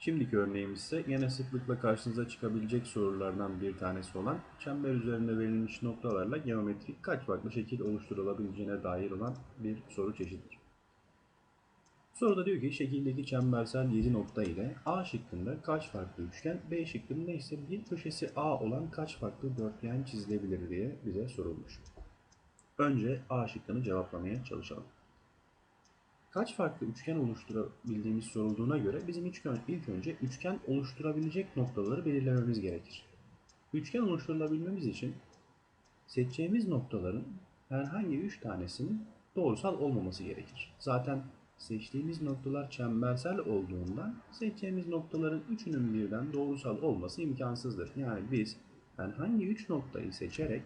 Şimdiki örneğimiz ise yine sıklıkla karşınıza çıkabilecek sorulardan bir tanesi olan çember üzerinde verilmiş noktalarla geometrik kaç farklı şekil oluşturulabileceğine dair olan bir soru çeşididir. Soruda diyor ki şekildeki çembersel 7 nokta ile A şıkkında kaç farklı üçgen, B şıkkında ise bir köşesi A olan kaç farklı dörtgen çizilebilir diye bize sorulmuş. Önce A şıkkını cevaplamaya çalışalım. Kaç farklı üçgen oluşturabildiğimiz sorulduğuna göre bizim ön- ilk önce üçgen oluşturabilecek noktaları belirlememiz gerekir. Üçgen oluşturulabilmemiz için seçeceğimiz noktaların herhangi üç tanesinin doğrusal olmaması gerekir. Zaten seçtiğimiz noktalar çembersel olduğundan seçeceğimiz noktaların üçünün birden doğrusal olması imkansızdır. Yani biz herhangi üç noktayı seçerek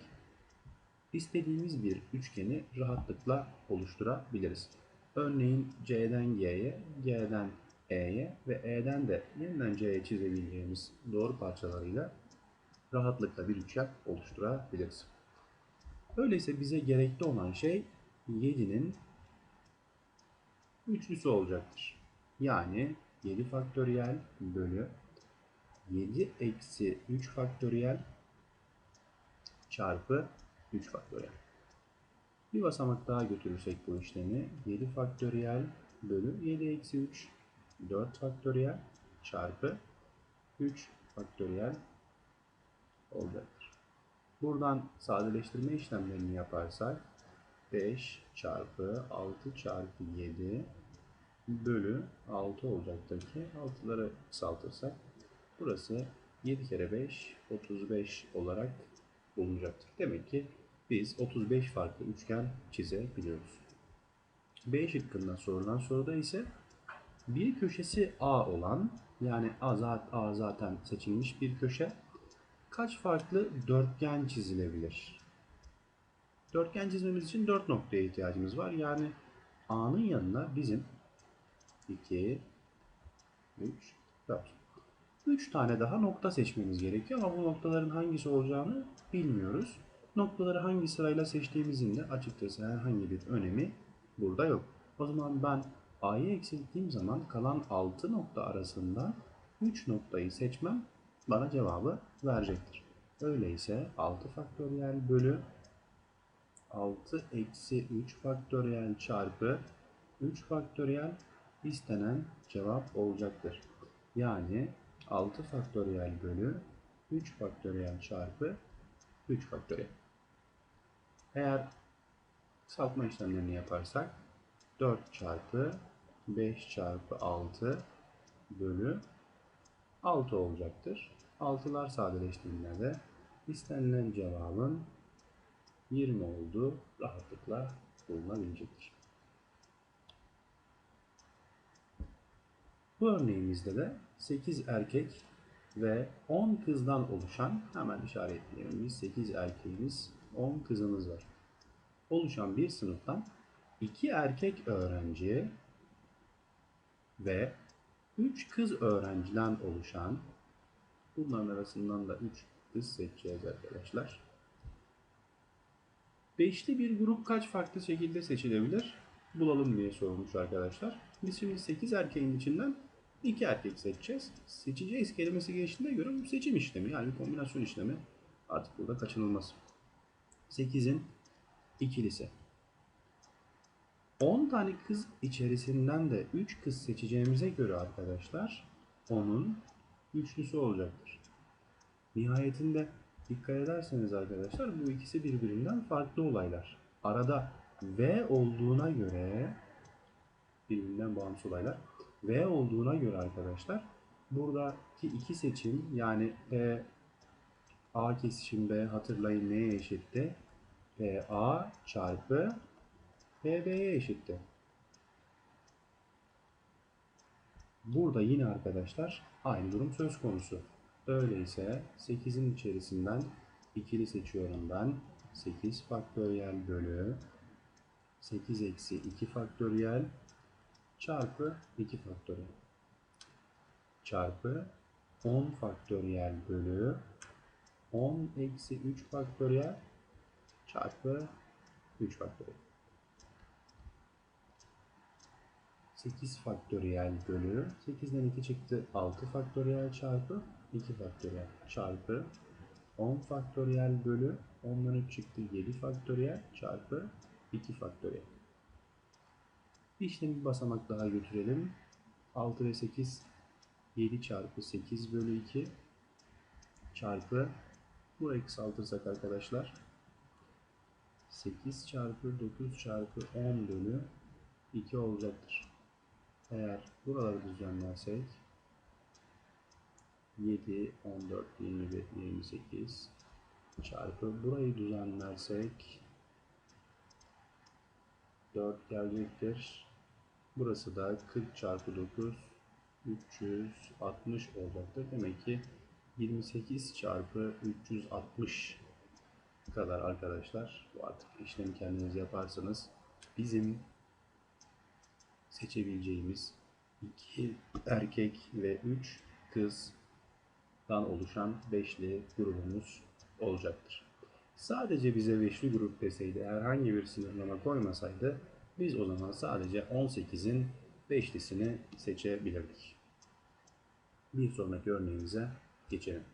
istediğimiz bir üçgeni rahatlıkla oluşturabiliriz. Örneğin C'den G'ye, G'den E'ye ve E'den de yeniden C'ye çizebileceğimiz doğru parçalarıyla rahatlıkla bir üçgen oluşturabiliriz. Öyleyse bize gerekli olan şey 7'nin üçlüsü olacaktır. Yani 7 faktöriyel bölü 7 eksi 3 faktöriyel çarpı 3 faktöriyel. Bir basamak daha götürürsek bu işlemi 7 faktöriyel bölü 7 eksi 3 4 faktöriyel çarpı 3 faktöriyel olacaktır. Buradan sadeleştirme işlemlerini yaparsak 5 çarpı 6 çarpı 7 bölü 6 olacaktır ki 6'ları kısaltırsak burası 7 kere 5 35 olarak bulunacaktır. Demek ki biz 35 farklı üçgen çizebiliyoruz. B şıkkında sorulan soruda ise bir köşesi A olan yani A zaten seçilmiş bir köşe kaç farklı dörtgen çizilebilir? Dörtgen çizmemiz için 4 noktaya ihtiyacımız var. Yani A'nın yanına bizim 2, 3, 4. 3 tane daha nokta seçmemiz gerekiyor ama bu noktaların hangisi olacağını bilmiyoruz. Noktaları hangi sırayla seçtiğimizin de açıkçası herhangi bir önemi burada yok. O zaman ben A'yı eksilttiğim zaman kalan 6 nokta arasında 3 noktayı seçmem bana cevabı verecektir. Öyleyse 6 faktöriyel bölü 6 eksi 3 faktöriyel çarpı 3 faktöriyel istenen cevap olacaktır. Yani 6 faktöriyel bölü 3 faktöriyel çarpı 3 faktöriyel. Eğer kısaltma işlemlerini yaparsak 4 çarpı 5 çarpı 6 bölü 6 olacaktır. 6'lar sadeleştiğinde de istenilen cevabın 20 olduğu rahatlıkla bulunabilecektir. Bu örneğimizde de 8 erkek ve 10 kızdan oluşan hemen işaretleyelim biz 8 erkeğimiz 10 kızımız var. Oluşan bir sınıftan 2 erkek öğrenci ve 3 kız öğrenciden oluşan bunların arasından da 3 kız seçeceğiz arkadaşlar. Beşli bir grup kaç farklı şekilde seçilebilir? Bulalım diye sorulmuş arkadaşlar. Biz şimdi 8 erkeğin içinden 2 erkek seçeceğiz. Seçeceğiz kelimesi geçtiğine göre bu seçim işlemi yani kombinasyon işlemi artık burada kaçınılmaz. 8'in ikilisi. 10 tane kız içerisinden de 3 kız seçeceğimize göre arkadaşlar onun üçlüsü olacaktır. Nihayetinde dikkat ederseniz arkadaşlar bu ikisi birbirinden farklı olaylar. Arada V olduğuna göre birbirinden bağımsız olaylar. V olduğuna göre arkadaşlar buradaki iki seçim yani P A kesişim B hatırlayın neye eşitti? P A çarpı P B'ye eşitti. Burada yine arkadaşlar aynı durum söz konusu. Öyleyse 8'in içerisinden ikili seçiyorum ben. 8 faktöriyel bölü 8 eksi 2 faktöriyel çarpı 2 faktöriyel çarpı 10 faktöriyel bölü 10 eksi 3 faktöriyel çarpı 3 faktöriyel. 8 faktöriyel bölü 8'den 2 çıktı 6 faktöriyel çarpı 2 faktöriyel çarpı 10 faktöriyel bölü 10'dan 3 çıktı 7 faktöriyel çarpı 2 faktöriyel. İşlemi bir basamak daha götürelim. 6 ve 8 7 çarpı 8 bölü 2 çarpı burayı kısaltırsak arkadaşlar 8 çarpı 9 çarpı 10 bölü 2 olacaktır. Eğer buraları düzenlersek 7, 14, 21, 28 çarpı burayı düzenlersek 4 gelecektir. Burası da 40 çarpı 9 360 olacaktır. Demek ki 28 çarpı 360 kadar arkadaşlar. Bu artık işlemi kendiniz yaparsanız bizim seçebileceğimiz 2 erkek ve 3 kızdan oluşan beşli grubumuz olacaktır. Sadece bize beşli grup deseydi, herhangi bir sınırlama koymasaydı biz o zaman sadece 18'in beşlisini seçebilirdik. Bir sonraki örneğimize geçelim.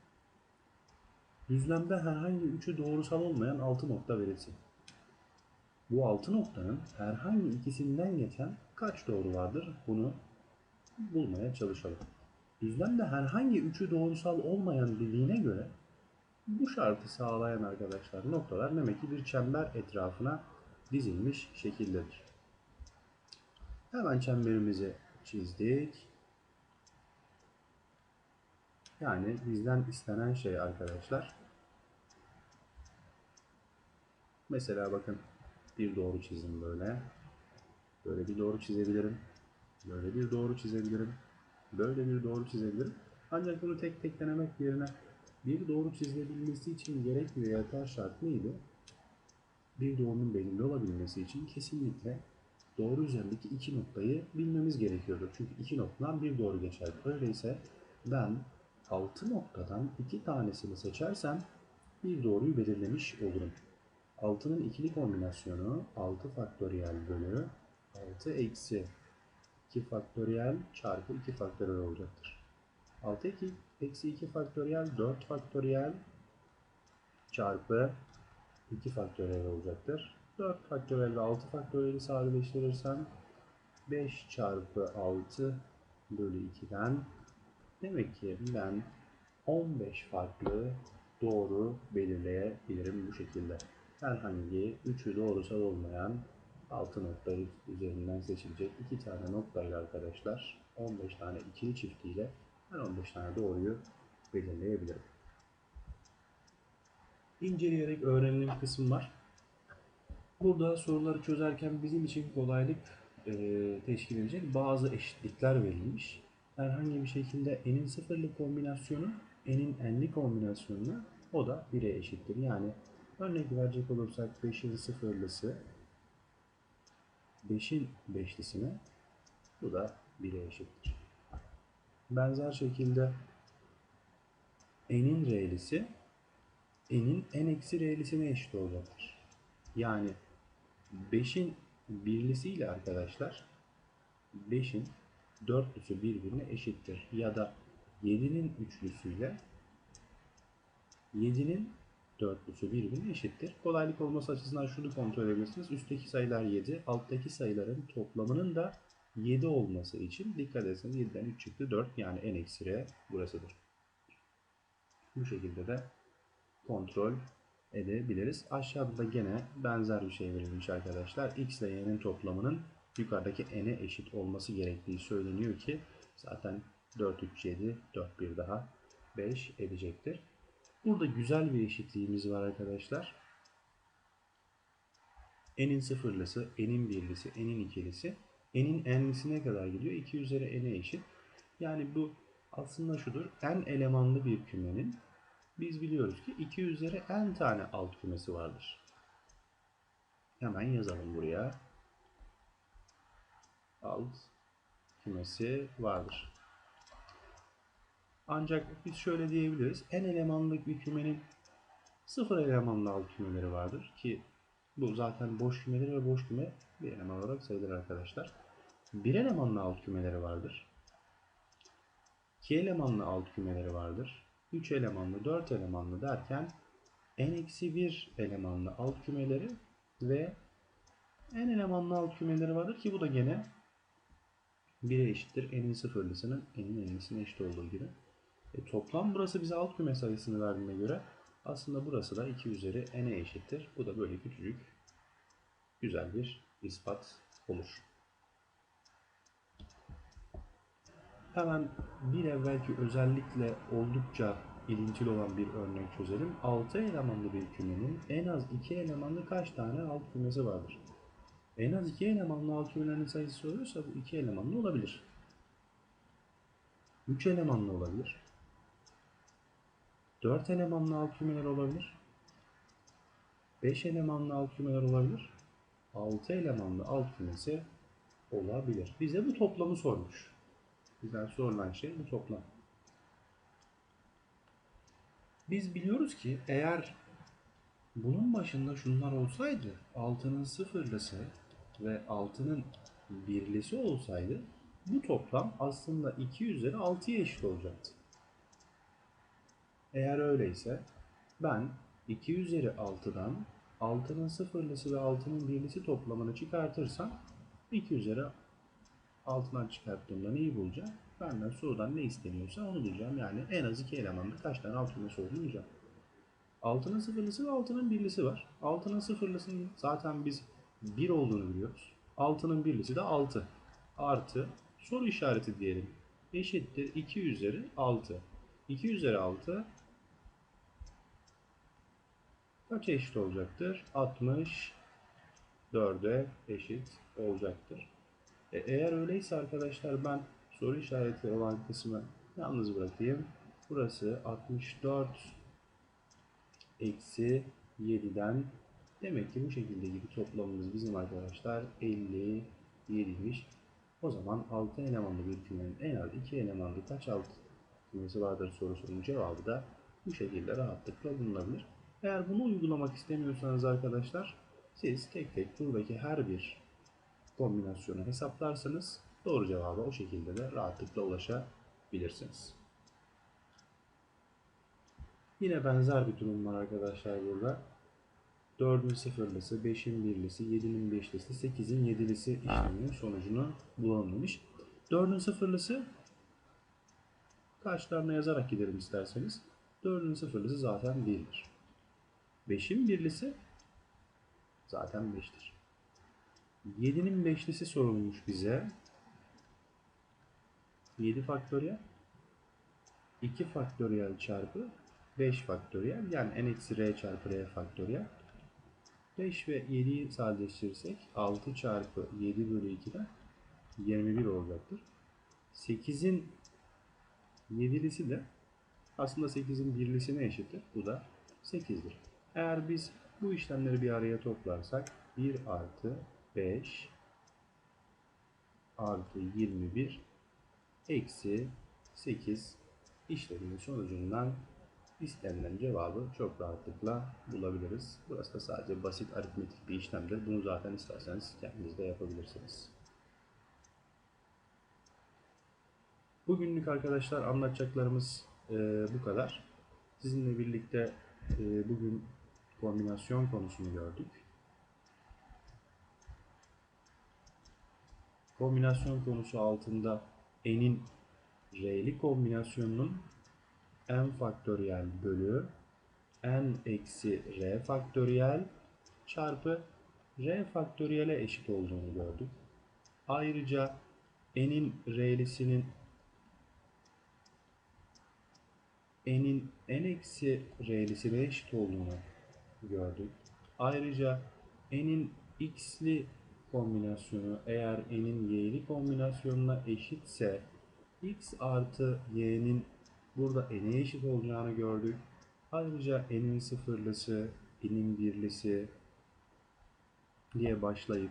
Düzlemde herhangi üçü doğrusal olmayan 6 nokta verilsin. Bu 6 noktanın herhangi ikisinden geçen kaç doğru vardır? Bunu bulmaya çalışalım. Düzlemde herhangi üçü doğrusal olmayan dediğine göre bu şartı sağlayan arkadaşlar noktalar demek ki bir çember etrafına dizilmiş şekildedir. Hemen çemberimizi çizdik. Yani bizden istenen şey arkadaşlar. Mesela bakın bir doğru çizdim böyle. Böyle bir doğru çizebilirim. Böyle bir doğru çizebilirim. Böyle bir doğru çizebilirim. Ancak bunu tek tek denemek yerine bir doğru çizilebilmesi için gerekli ve yeter şart neydi? Bir doğrunun belirli olabilmesi için kesinlikle doğru üzerindeki iki noktayı bilmemiz gerekiyordu. Çünkü iki noktadan bir doğru geçer. Öyleyse ben 6 noktadan iki tanesini seçersem bir doğruyu belirlemiş olurum. 6'nın ikili kombinasyonu 6 faktöriyel bölü 6 eksi 2 faktöriyel çarpı 2 faktöriyel olacaktır. 6 2 eksi 2 faktöriyel 4 faktöriyel çarpı 2 faktöriyel olacaktır. 4 faktöriyel ve 6 faktöriyeli sadeleştirirsem 5 çarpı 6 bölü 2'den demek ki ben 15 farklı doğru belirleyebilirim bu şekilde. Herhangi üçü doğrusal olmayan 6 noktayı üzerinden seçilecek 2 tane noktayla arkadaşlar 15 tane ikili çiftiyle ben 15 tane doğruyu belirleyebilirim. İnceleyerek öğrenilim kısım var. Burada soruları çözerken bizim için kolaylık e, teşkil edecek bazı eşitlikler verilmiş. Herhangi bir şekilde n'in sıfırlı kombinasyonu n'in n'li kombinasyonuna o da 1'e eşittir. Yani örnek verecek olursak 5'in sıfırlısı 5'in beşlisine bu da 1'e eşittir. Benzer şekilde n'in r'lisi n'in n eksi r'lisine eşit olacaktır. Yani 5'in birlisiyle arkadaşlar 5'in dörtlüsü birbirine eşittir. Ya da 7'nin üçlüsüyle 7'nin dörtlüsü birbirine eşittir. Kolaylık olması açısından şunu kontrol edebilirsiniz. Üstteki sayılar 7, alttaki sayıların toplamının da 7 olması için dikkat etseniz 7'den 3 çıktı 4 yani n eksi burasıdır. Bu şekilde de kontrol edebiliriz. Aşağıda gene benzer bir şey verilmiş arkadaşlar. x ile y'nin toplamının yukarıdaki n'e eşit olması gerektiği söyleniyor ki zaten 4 3 7 4 1 daha 5 edecektir. Burada güzel bir eşitliğimiz var arkadaşlar. n'in sıfırlısı, n'in birlisi, n'in ikilisi, n'in n'lisine kadar gidiyor. 2 üzeri n'e eşit. Yani bu aslında şudur. n elemanlı bir kümenin biz biliyoruz ki 2 üzeri n tane alt kümesi vardır. Hemen yazalım buraya. Alt kümesi vardır. Ancak biz şöyle diyebiliriz. n elemanlık bir kümenin sıfır elemanlı alt kümeleri vardır ki bu zaten boş kümeleri ve boş küme bir eleman olarak sayılır arkadaşlar. bir elemanlı alt kümeleri vardır. 2 elemanlı alt kümeleri vardır. 3 elemanlı, 4 elemanlı derken n-1 elemanlı alt kümeleri ve n elemanlı alt kümeleri vardır ki bu da gene 1'e eşittir. n'in sıfırlısının n'in n'lisine eşit olduğu gibi. E, toplam burası bize alt küme sayısını verdiğine göre aslında burası da 2 üzeri n'e eşittir. Bu da böyle küçücük güzel bir ispat olur. Hemen bir evvelki özellikle oldukça ilintili olan bir örnek çözelim. 6 elemanlı bir kümenin en az 2 elemanlı kaç tane alt kümesi vardır? En az 2 elemanlı alt kümelerin sayısı soruyorsa bu 2 elemanlı olabilir. 3 elemanlı olabilir. 4 elemanlı alt kümeler olabilir. 5 elemanlı alt kümeler olabilir. 6 elemanlı alt kümesi olabilir. Bize bu toplamı sormuş. Bizden sorulan şey bu toplam. Biz biliyoruz ki eğer bunun başında şunlar olsaydı 6'nın sıfırlısı ve 6'nın birlisi olsaydı bu toplam aslında 2 üzeri 6'ya eşit olacaktı. Eğer öyleyse ben 2 üzeri 6'dan 6'nın sıfırlısı ve 6'nın birlisi toplamını çıkartırsam 2 üzeri 6'dan çıkarttığımda neyi bulacağım? Benden sorudan ne isteniyorsa onu bulacağım. Yani en az 2 elemanda kaç tane alt kümesi olduğunu bulacağım. 6'nın sıfırlısı ve 6'nın birlisi var. 6'nın sıfırlısının zaten biz 1 olduğunu biliyoruz. 6'nın birlisi de 6. Artı soru işareti diyelim. Eşittir 2 üzeri 6. 2 üzeri 6 kaç eşit olacaktır? 64'e eşit olacaktır. E, eğer öyleyse arkadaşlar ben soru işareti olan kısmı yalnız bırakayım. Burası 64 eksi 7'den demek ki bu şekilde gibi toplamımız bizim arkadaşlar 57'ymiş. O zaman 6 elemanlı bir kümenin en az 2 elemanlı kaç alt kümesi vardır sorusunun cevabı da bu şekilde rahatlıkla bulunabilir. Eğer bunu uygulamak istemiyorsanız arkadaşlar siz tek tek buradaki her bir kombinasyonu hesaplarsanız doğru cevaba o şekilde de rahatlıkla ulaşabilirsiniz. Yine benzer bir durum var arkadaşlar burada. 4'ün sıfırlısı, 5'in birlisi, 7'nin beşlisi, 8'in yedilisi işleminin sonucunu bulalım demiş. 4'ün sıfırlısı karşılarına yazarak gidelim isterseniz. 4'ün sıfırlısı zaten 1'dir. 5'in birlisi zaten 5'tir. 7'nin beşlisi sorulmuş bize. 7 faktöriyel 2 faktöriyel çarpı 5 faktöriyel yani n eksi r çarpı r faktöriyel 5 ve 7'yi sadeleştirirsek 6 çarpı 7 bölü 2'den 21 olacaktır. 8'in 7'lisi de aslında 8'in birlisine eşittir. Bu da 8'dir. Eğer biz bu işlemleri bir araya toplarsak 1 artı 5 artı 21 eksi 8 işleminin sonucundan istenilen cevabı çok rahatlıkla bulabiliriz. Burası da sadece basit aritmetik bir işlemdir. Bunu zaten isterseniz kendiniz de yapabilirsiniz. Bugünlük arkadaşlar anlatacaklarımız e, bu kadar. Sizinle birlikte e, bugün kombinasyon konusunu gördük. Kombinasyon konusu altında n'in r'li kombinasyonunun n faktöriyel bölü n eksi r faktöriyel çarpı r faktöriyele eşit olduğunu gördük. Ayrıca n'in r'lisinin n'in n eksi r'lisine eşit olduğunu gördük. Ayrıca n'in x'li kombinasyonu eğer n'in y'li kombinasyonuna eşitse x artı y'nin burada n'e eşit olacağını gördük. Ayrıca n'in sıfırlısı, n'in birlisi diye başlayıp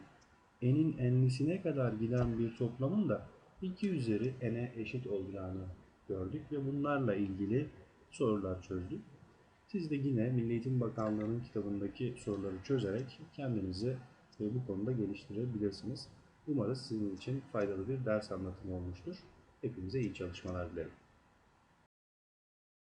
n'in n'lisine kadar giden bir toplamın da 2 üzeri n'e eşit olacağını gördük ve bunlarla ilgili sorular çözdük. Siz de yine Milli Eğitim Bakanlığı'nın kitabındaki soruları çözerek kendinizi bu konuda geliştirebilirsiniz. Umarız sizin için faydalı bir ders anlatımı olmuştur. Hepinize iyi çalışmalar dilerim.